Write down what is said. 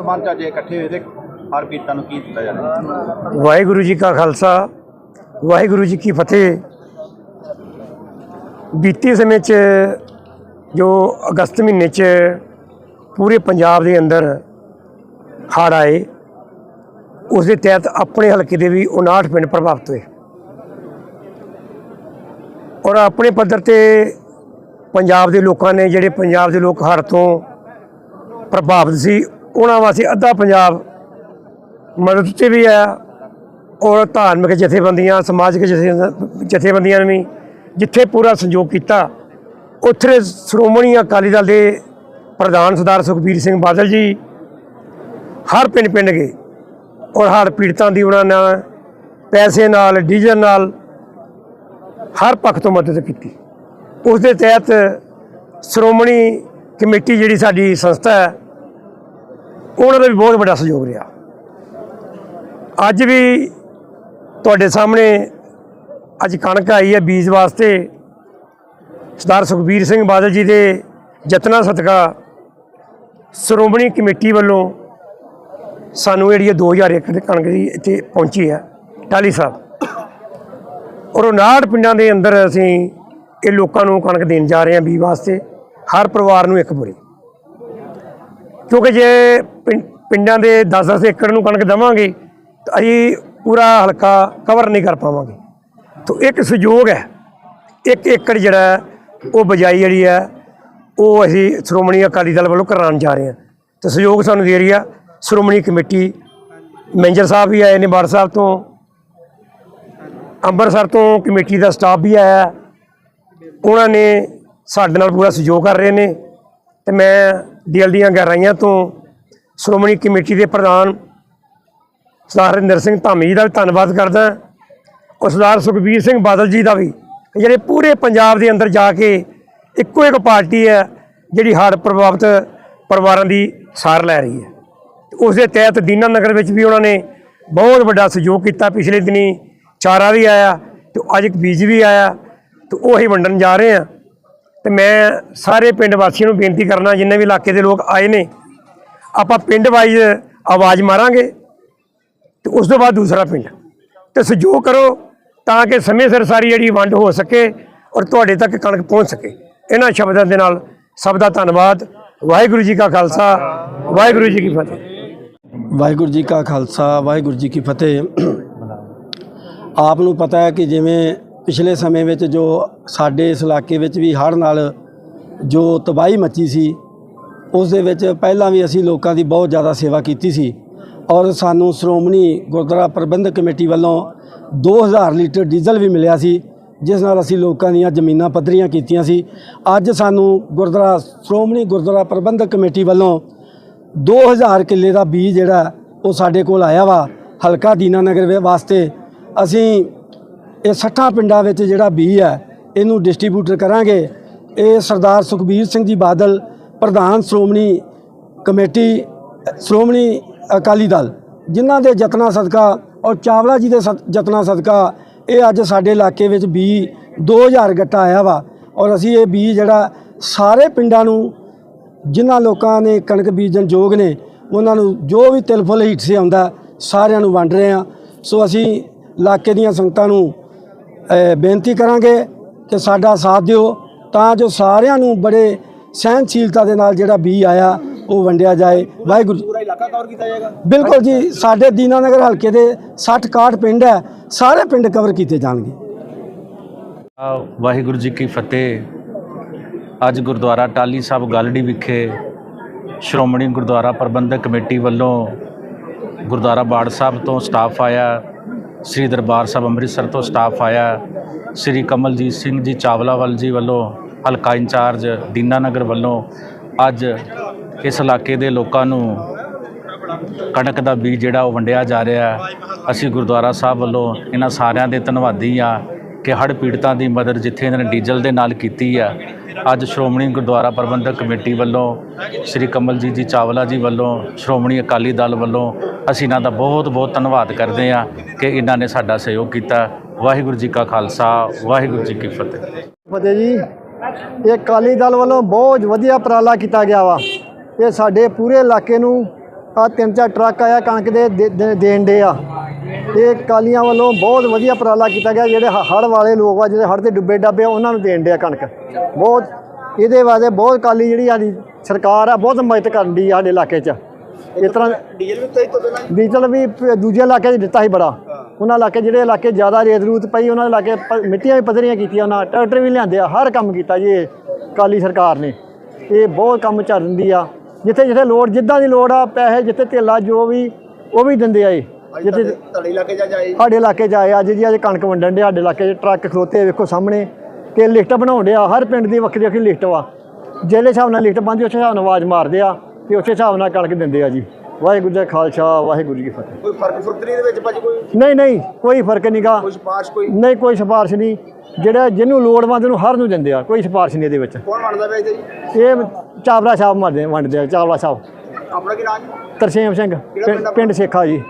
ਸਮਾਨ ਚ ਇਕੱਠੇ ਹੋਏ ਤੇ ਹਰ ਪੀੜਤਾਂ ਨੂੰ ਕੀ ਦਿੱਤਾ ਜਾਣਾ ਵਾਹਿਗੁਰੂ ਜੀ ਕਾ ਖਾਲਸਾ, ਵਾਹਿਗੁਰੂ ਜੀ ਕੀ ਫਤਿਹ। ਬੀਤੇ ਸਮੇਂ 'ਚ ਜੋ ਅਗਸਤ ਮਹੀਨੇ 'ਚ ਪੂਰੇ ਪੰਜਾਬ ਦੇ ਅੰਦਰ ਹੜ੍ਹ ਆਏ, ਉਸ ਦੇ ਤਹਿਤ ਆਪਣੇ ਹਲਕੇ ਦੇ ਵੀ 59 ਪਿੰਡ ਪ੍ਰਭਾਵਿਤ ਹੋਏ। ਔਰ ਆਪਣੇ ਪੱਧਰ ਤੇ ਪੰਜਾਬ ਦੇ ਲੋਕਾਂ ਨੇ ਜਿਹੜੇ ਪੰਜਾਬ ਦੇ ਲੋਕ ਹੜ੍ਹ ਤੋਂ ਪ੍ਰਭਾਵਿਤ ਸੀ ਉਹਨਾਂ ਵਾਸਤੇ ਅੱਧਾ ਪੰਜਾਬ ਮਦਦ ਤੇ ਵੀ ਆਇਆ ਔਰ ਧਾਰਮਿਕ ਜਥੇਬੰਦੀਆਂ, ਸਮਾਜਿਕ ਜਥੇ- ਜਥੇਬੰਦੀਆਂ ਨੇ ਵੀ ਜਿੱਥੇ ਪੂਰਾ ਸੰਯੋਗ ਕੀਤਾ, ਉੱਥੇ ਸ਼੍ਰੋਮਣੀ ਅਕਾਲੀ ਦਲ ਦੇ ਪ੍ਰਧਾਨ ਸਰਦਾਰ ਸੁਖਬੀਰ ਸਿੰਘ ਬਾਦਲ ਜੀ ਹਰ ਪਿੰਡ ਪਿੰਡ ਗਏ ਔਰ ਹਰ ਪੀੜਤਾਂ ਦੀ ਉਹਨਾਂ ਨਾਲ ਪੈਸੇ ਨਾਲ, ਡੀਜ਼ਲ ਨਾਲ ਹਰ ਪੱਖ ਤੋਂ ਮਦਦ ਕੀਤੀ। ਉਸ ਦੇ ਤਹਿਤ ਸ਼੍ਰੋਮਣੀ ਕਮੇਟੀ ਜਿਹੜੀ ਸਾਡੀ ਸੰਸਥਾ ਹੈ ਉਹਨਾਂ ਦਾ ਵੀ ਬਹੁਤ ਵੱਡਾ ਸਹਿਯੋਗ ਰਿਹਾ। ਅੱਜ ਵੀ ਤੁਹਾਡੇ ਸਾਹਮਣੇ ਅੱਜ ਕਣਕ ਆਈ ਹੈ ਬੀਜ ਵਾਸਤੇ। ਸਰਦਾਰ ਸੁਖਬੀਰ ਸਿੰਘ ਬਾਦਲ ਜੀ ਦੇ ਯਤਨਾਂ ਸਦਕਾ ਸ਼੍ਰੋਮਣੀ ਕਮੇਟੀ ਵੱਲੋਂ ਸਾਨੂੰ ਜਿਹੜੀ ਇਹ 2000 ਏਕੜ ਦੀ ਕਣਕ ਦੀ ਇੱਥੇ ਪਹੁੰਚੀ ਹੈ। ਟਾਲੀ ਸਾਹਿਬ। ਔਰ 59 ਪਿੰਡਾਂ ਦੇ ਅੰਦਰ ਅਸੀਂ ਇਹ ਲੋਕਾਂ ਨੂੰ ਕਣਕ ਦੇਣ ਜਾ ਰਹੇ ਹਾਂ ਬੀਜ ਵਾਸਤੇ। ਹਰ ਪਰਿਵਾਰ ਨੂੰ ਇੱਕ ਬੋਰੀ ਕਿਉਂਕਿ ਜੇ ਪਿੰਡਾਂ ਦੇ 10-10 ਏਕੜ ਨੂੰ ਕਣਕ ਦੇਵਾਂਗੇ, ਤਾਂ ਅਸੀਂ ਪੂਰਾ ਹਲਕਾ ਕਵਰ ਨਹੀਂ ਕਰ ਪਾਵਾਂਗੇ। ਤਾਂ ਇੱਕ ਸਹਿਯੋਗ ਹੈ, ਇੱਕ ਏਕੜ ਜਿਹੜਾ ਉਹ ਬਜਾਈ ਜਿਹੜੀ ਹੈ, ਉਹ ਅਸੀਂ ਸ਼੍ਰੋਮਣੀ ਅਕਾਲੀ ਦਲ ਵੱਲੋਂ ਕਰਾਉਣ ਜਾ ਰਹੇ ਹਾਂ। ਤੇ ਸਹਿਯੋਗ ਸਾਨੂੰ ਦੇ ਰਹੀ ਆ, ਸ਼੍ਰੋਮਣੀ ਕਮੇਟੀ, ਮੈਨੇਜਰ ਸਾਹਿਬ ਵੀ ਆਏ ਨੇ ਬਾੜ ਸਾਹਿਬ ਤੋਂ ਅੰਮ੍ਰਿਤਸਰ ਤੋਂ ਕਮੇਟੀ ਦਾ ਸਟਾਫ ਵੀ ਆਇਆ ਉਹਨਾਂ ਨੇ ਸਾਡੇ ਨਾਲ ਪੂਰਾ ਸਹਿਯੋਗ ਕਰ ਰਹੇ ਨੇ, ਤੇ ਮੈਂ ਦਿਲ ਦੀਆਂ ਗਹਿਰਾਈਆਂ ਤੋਂ ਸ਼੍ਰੋਮਣੀ ਕਮੇਟੀ ਦੇ ਪ੍ਰਧਾਨ ਸਰਦਾਰ ਹਰਿੰਦਰ ਸਿੰਘ ਧਾਮੀ ਜੀ ਦਾ ਵੀ ਧੰਨਵਾਦ ਕਰਦਾ ਔਰ ਸਰਦਾਰ ਸੁਖਬੀਰ ਸਿੰਘ ਬਾਦਲ ਜੀ ਦਾ ਵੀ। ਜਿਹੜੇ ਪੂਰੇ ਪੰਜਾਬ ਦੇ ਅੰਦਰ ਜਾ ਕੇ ਇੱਕੋ ਇੱਕ ਪਾਰਟੀ ਹੈ, ਜਿਹੜੀ ਹੜ੍ਹ ਪ੍ਰਭਾਵਿਤ ਪਰਿਵਾਰਾਂ ਦੀ ਸਾਰ ਲੈ ਰਹੀ ਹੈ। ਉਸ ਦੇ ਤਹਿਤ ਦੀਨਾ ਨਗਰ ਵਿੱਚ ਵੀ ਉਹਨਾਂ ਨੇ ਬਹੁਤ ਵੱਡਾ ਸਹਿਯੋਗ ਕੀਤਾ। ਪਿਛਲੇ ਦਿਨੀ ਚਾਰਾ ਵੀ ਆਇਆ ਤੇ ਅੱਜ ਇੱਕ ਬੀਜ ਵੀ ਆਇਆ ਤੇ ਉਹ ਹੀ ਵੰਡਣ ਜਾ ਰਹੇ ਆ ਤੇ ਮੈਂ ਸਾਰੇ ਪਿੰਡ ਵਾਸੀਆਂ ਨੂੰ ਬੇਨਤੀ ਕਰਨਾ, ਜਿੰਨੇ ਵੀ ਇਲਾਕੇ ਦੇ ਲੋਕ ਆਏ ਨੇ ਆਪਾਂ ਪਿੰਡ ਵਾਈਜ਼ ਆਵਾਜ਼ ਮਾਰਾਂਗੇ ਤੇ ਉਸ ਤੋਂ ਬਾਅਦ ਦੂਸਰਾ ਪਿੰਡ। ਤੇ ਸਹਿਯੋਗ ਕਰੋ ਤਾਂ ਕਿ ਸਮੇਂ ਸਿਰ ਸਾਰੀ ਜਿਹੜੀ ਵੰਡ ਹੋ ਸਕੇ ਔਰ ਤੁਹਾਡੇ ਤੱਕ ਕਣਕ ਪਹੁੰਚ ਸਕੇ। ਇਹਨਾਂ ਸ਼ਬਦਾਂ ਦੇ ਨਾਲ ਸਭ ਦਾ ਧੰਨਵਾਦ। ਵਾਹਿਗੁਰੂ ਜੀ ਕਾ ਖਾਲਸਾ, ਵਾਹਿਗੁਰੂ ਜੀ ਕੀ ਫਤਿਹ। ਵਾਹਿਗੁਰੂ ਜੀ ਕਾ ਖਾਲਸਾ, ਵਾਹਿਗੁਰੂ ਜੀ ਕੀ ਫਤਿਹ। ਆਪ ਨੂੰ ਪਤਾ ਹੈ ਕਿ ਜਿਵੇਂ ਪਿਛਲੇ ਸਮੇਂ ਵਿੱਚ ਜੋ ਸਾਡੇ ਇਸ ਇਲਾਕੇ ਵਿੱਚ ਵੀ ਹੜ੍ਹ ਨਾਲ ਜੋ ਤਬਾਹੀ ਮੱਚੀ ਸੀ ਉਸ ਦੇ ਵਿੱਚ ਪਹਿਲਾਂ ਵੀ ਅਸੀਂ ਲੋਕਾਂ ਦੀ ਬਹੁਤ ਜ਼ਿਆਦਾ ਸੇਵਾ ਕੀਤੀ ਸੀ ਔਰ ਸਾਨੂੰ ਸ਼੍ਰੋਮਣੀ ਗੁਰਦੁਆਰਾ ਪ੍ਰਬੰਧਕ ਕਮੇਟੀ ਵੱਲੋਂ 2000 ਲੀਟਰ ਡੀਜ਼ਲ ਵੀ ਮਿਲਿਆ ਸੀ, ਜਿਸ ਨਾਲ ਅਸੀਂ ਲੋਕਾਂ ਦੀਆਂ ਜ਼ਮੀਨਾਂ ਪੱਧਰੀਆਂ ਕੀਤੀਆਂ ਸੀ। ਅੱਜ ਸਾਨੂੰ ਗੁਰਦੁਆਰਾ, ਸ਼੍ਰੋਮਣੀ ਗੁਰਦੁਆਰਾ ਪ੍ਰਬੰਧਕ ਕਮੇਟੀ ਵੱਲੋਂ 2000 ਕਿੱਲੇ ਦਾ ਬੀਜ ਜਿਹੜਾ ਉਹ ਸਾਡੇ ਕੋਲ ਆਇਆ ਵਾ, ਹਲਕਾ ਦੀਨਾਨਗਰ ਵੇ, ਵਾਸਤੇ। ਅਸੀਂ ਇਹ 60 ਪਿੰਡਾਂ ਵਿੱਚ ਜਿਹੜਾ ਬੀਜ ਹੈ, ਇਹਨੂੰ ਡਿਸਟ੍ਰੀਬਿਊਟਰ ਕਰਾਂਗੇ। ਇਹ ਸਰਦਾਰ ਸੁਖਬੀਰ ਸਿੰਘ ਜੀ ਬਾਦਲ ਪ੍ਰਧਾਨ ਸ਼੍ਰੋਮਣੀ ਕਮੇਟੀ, ਸ਼੍ਰੋਮਣੀ ਅਕਾਲੀ ਦਲ, ਜਿਨ੍ਹਾਂ ਦੇ ਯਤਨਾਂ ਸਦਕਾ ਔਰ ਚਾਵਲਾ ਜੀ ਦੇ ਸਦ- ਯਤਨਾਂ ਸਦਕਾ ਇਹ ਅੱਜ ਸਾਡੇ ਇਲਾਕੇ ਵਿੱਚ ਬੀਜ 2000 ਗੱਟਾ ਆਇਆ ਵਾ ਔਰ ਅਸੀਂ ਇਹ ਬੀਜ ਜਿਹੜਾ ਸਾਰੇ ਪਿੰਡਾਂ ਨੂੰ, ਜਿਨ੍ਹਾਂ ਲੋਕਾਂ ਨੇ ਕਣਕ ਬੀਜਣ ਯੋਗ ਨੇ, ਉਹਨਾਂ ਨੂੰ ਜੋ ਵੀ ਤਿਲ ਫੁੱਲ ਹੀਟ ਸੇ ਆਉਂਦਾ, ਸਾਰਿਆਂ ਨੂੰ ਵੰਡ ਰਹੇ ਆ ਸੋ ਅਸੀਂ ਇਲਾਕੇ ਦੀਆਂ ਸੰਗਤਾਂ ਨੂੰ ਬੇਨਤੀ ਕਰਾਂਗੇ ਕਿ ਸਾਡਾ ਸਾਥ ਦਿਓ, ਤਾਂ ਜੋ ਸਾਰਿਆਂ ਨੂੰ ਬੜੇ ਸਹਿਨਸ਼ੀਲਤਾ ਦੇ ਨਾਲ ਜਿਹੜਾ ਬੀ ਆਇਆ ਉਹ ਵੰਡਿਆ ਜਾਏ। ਵਾਹਿਗੁਰੂ ਜੀ ਪੂਰਾ ਇਲਾਕਾ ਕਵਰ ਕੀਤਾ ਜਾਏਗਾ? ਬਿਲਕੁਲ ਜੀ ਸਾਡੇ ਦੀਨਾਨਗਰ ਹਲਕੇ ਦੇ 60 61 ਪਿੰਡ ਹੈ ਸਾਰੇ ਪਿੰਡ ਕਵਰ ਕੀਤੇ ਜਾਣਗੇ। ਆ, ਵਾਹਿਗੁਰੂ ਜੀ ਕੀ ਫਤਿਹ। ਅੱਜ ਗੁਰਦੁਆਰਾ ਟਾਲੀ ਸਾਹਿਬ ਗਲੜੀ ਵਿਖੇ ਸ਼੍ਰੋਮਣੀ ਗੁਰਦੁਆਰਾ ਪ੍ਰਬੰਧਕ ਕਮੇਟੀ ਵੱਲੋਂ ਗੁਰਦੁਆਰਾ ਬਾੜ ਸਾਹਿਬ ਤੋਂ ਸਟਾਫ ਆਇਆ ਸ੍ਰੀ ਦਰਬਾਰ ਸਾਹਿਬ ਅੰਮ੍ਰਿਤਸਰ ਤੋਂ ਸਟਾਫ ਆਇਆ ਸ੍ਰੀ ਕਮਲਜੀਤ ਸਿੰਘ ਜੀ ਚਾਵਲਾਵਾਲ ਜੀ ਵੱਲੋਂ ਹਲਕਾ ਇੰਚਾਰਜ ਦੀਨਾ ਨਗਰ ਵੱਲੋਂ ਅੱਜ ਇਸ ਇਲਾਕੇ ਦੇ ਲੋਕਾਂ ਨੂੰ ਕਣਕ ਦਾ ਬੀਜ ਜਿਹੜਾ ਉਹ ਵੰਡਿਆ ਜਾ ਰਿਹਾ ਅਸੀਂ ਗੁਰਦੁਆਰਾ ਸਾਹਿਬ ਵੱਲੋਂ ਇਹਨਾਂ ਸਾਰਿਆਂ ਦੇ ਧੰਨਵਾਦੀ ਆ ਕਿ ਹੜ੍ਹ ਪੀੜਤਾਂ ਦੀ ਮਦਦ ਜਿੱਥੇ ਇਹਨਾਂ ਨੇ ਡੀਜ਼ਲ ਦੇ ਨਾਲ ਕੀਤੀ ਆ ਅੱਜ ਸ਼੍ਰੋਮਣੀ ਗੁਰਦੁਆਰਾ ਪ੍ਰਬੰਧਕ ਕਮੇਟੀ ਵੱਲੋਂ ਸ੍ਰੀ ਕਮਲਜੀਤ ਜੀ ਚਾਵਲਾ ਜੀ ਵੱਲੋਂ, ਸ਼੍ਰੋਮਣੀ ਅਕਾਲੀ ਦਲ ਵੱਲੋਂ ਅਸੀਂ ਇਹਨਾਂ ਦਾ ਬਹੁਤ ਬਹੁਤ ਧੰਨਵਾਦ ਕਰਦੇ ਆ ਕਿ ਇਹਨਾਂ ਨੇ ਸਾਡਾ ਸਹਿਯੋਗ ਕੀਤਾ। ਵਾਹਿਗੁਰੂ ਜੀ ਕਾ ਖਾਲਸਾ, ਵਾਹਿਗੁਰੂ ਜੀ ਕੀ ਫਤਿਹ। ਫਤਿਹ ਜੀ। ਇਹ ਅਕਾਲੀ ਦਲ ਵੱਲੋਂ ਬਹੁਤ ਵਧੀਆ ਉਪਰਾਲਾ ਕੀਤਾ ਗਿਆ ਵਾ। ਇਹ ਸਾਡੇ ਪੂਰੇ ਇਲਾਕੇ ਨੂੰ ਆ ਤਿੰਨ ਚਾਰ ਟਰੱਕ ਆਇਆ ਕਣਕ ਦੇ ਦੇਣ ਦੇ ਆ। ਇਹ ਕਾਲੀਆਂ ਵੱਲੋਂ ਬਹੁਤ ਵਧੀਆ ਉਪਰਾਲਾ ਕੀਤਾ ਗਿਆ। ਜਿਹੜੇ ਹੜ ਵਾਲੇ ਲੋਕ ਆ ਜਿਹੜੇ ਹੜ ਤੇ ਡੁੱਬੇ ਡੱਬੇ ਉਹਨਾਂ ਨੂੰ ਦੇਣ ਦੇ ਆ ਕਣਕ। ਬਹੁਤ ਇਹਦੇ ਵਾਸਤੇ ਬਹੁਤ ਕਾਲੀ ਜਿਹੜੀ ਸਾਡੀ ਸਰਕਾਰ ਆ ਬਹੁਤ ਮਦਦ ਕਰਨ ਦੀ ਸਾਡੇ ਇਲਾਕੇ 'ਚ। ਇਸ ਤਰ੍ਹਾਂ ਡੀਜ਼ਲ ਵੀ ਡੀਜ਼ਲ ਵੀ ਦੂਜੇ ਇਲਾਕੇ 'ਚ ਦਿੱਤਾ ਸੀ ਬੜਾ। ਉਹਨਾਂ ਇਲਾਕੇ ਜਿਹੜੇ ਇਲਾਕੇ ਜ਼ਿਆਦਾ ਰੇਤ ਰੂਤ ਪਈ ਉਹਨਾਂ ਇਲਾਕੇ ਪ- ਮਿੱਟੀਆਂ ਵੀ ਪੱਧਰੀਆਂ ਕੀਤੀਆਂ ਉਹਨਾਂ ਟਰੈਕਟਰ ਵੀ ਲਿਆਂਦੇ ਆ ਹਰ ਕੰਮ ਕੀਤਾ ਜੀ ਇਹ ਕਾਲੀ ਸਰਕਾਰ ਨੇ। ਇਹ ਬਹੁਤ ਕੰਮ ਚੱਲ ਦਿੰਦੀ ਆ। ਜਿੱਥੇ ਜਿੱਥੇ ਲੋੜ ਜਿੱਦਾਂ ਦੀ ਲੋੜ ਆ ਪੈਸੇ ਜਿੱਥੇ ਧੇਲਾ ਜੋ ਵੀ ਉਹ ਵੀ ਦਿੰਦੇ ਆ ਇਹ। ਜਿੱਥੇ ਤੁਹਾਡੇ ਇਲਾਕੇ ਜਾ ਜਾਏ ਸਾਡੇ ਇਲਾਕੇ 'ਚ ਆਏ ਅੱਜ ਜੀ ਅੱਜ ਕਣਕ ਵੰਡਣ ਦੇ ਸਾਡੇ ਇਲਾਕੇ 'ਚ ਟਰੱਕ ਖਲੋਤੇ ਆ, ਵੇਖੋ ਸਾਹਮਣੇ ਕਿ ਲਿਸਟ ਬਣਾਉਣ ਡਿਆ ਹਰ ਪਿੰਡ ਦੀ ਵੱਖਰੀ ਵੱਖਰੀ ਲਿਸਟ ਵਾ। ਜਿਹੜੇ ਹਿਸਾਬ ਨਾਲ ਲਿਸਟ ਬਣਦੀ ਉਸ ਹਿਸਾਬ ਨਾਲ ਆਵਾਜ਼ ਮਾਰਦੇ ਆ ਤੇ ਉਸੇ ਹਿਸਾਬ ਨਾਲ ਕਣਕ ਦਿੰਦੇ ਆ ਜੀ। ਵਾਹਿਗੁਰੂ ਜੀ ਖਾਲਸਾ ਵਾਹਿਗੁਰੂ ਜੀ ਕੀ ਫਤਿਹ। ਕੋਈ ਫ਼ਰਕ ਫੁਰਕ ਨਹੀਂ ਦੇ ਵਿੱਚ ਭਾਜੀ ਕੋਈ? ਨਹੀਂ ਨਹੀਂ ਕੋਈ ਫ਼ਰਕ ਨਹੀਂਗਾ ਕੋਈ ਸਿਫਾਰਿਸ਼ ਕੋਈ? ਨਹੀਂ ਕੋਈ ਸਿਫਾਰਿਸ਼ ਨਹੀਂ। ਜਿਹੜਾ ਜਿਹਨੂੰ ਲੋੜਵੰਦ ਨੂੰ ਹਰ ਨੂੰ ਦਿੰਦੇ ਆ ਕੋਈ ਸਿਫਾਰਿਸ਼ ਨਹੀਂ ਇਹਦੇ ਵਿੱਚ। ਕੌਣ ਪਿਆ ਇੱਥੇ ਜੀ? ਇਹ ਚਾਵਲਾ ਸਾਹਿਬ ਮਾਰਦੇ ਵੰਡਦੇ ਆ ਚਾਵਲਾ ਸਾਹਿਬ। ਆਪਣਾ ਕੀ ਨਾਮ ਤਰਸੇਮ ਸਿੰਘ ਪਿੰਡ ਸੇਖਾ ਜੀ।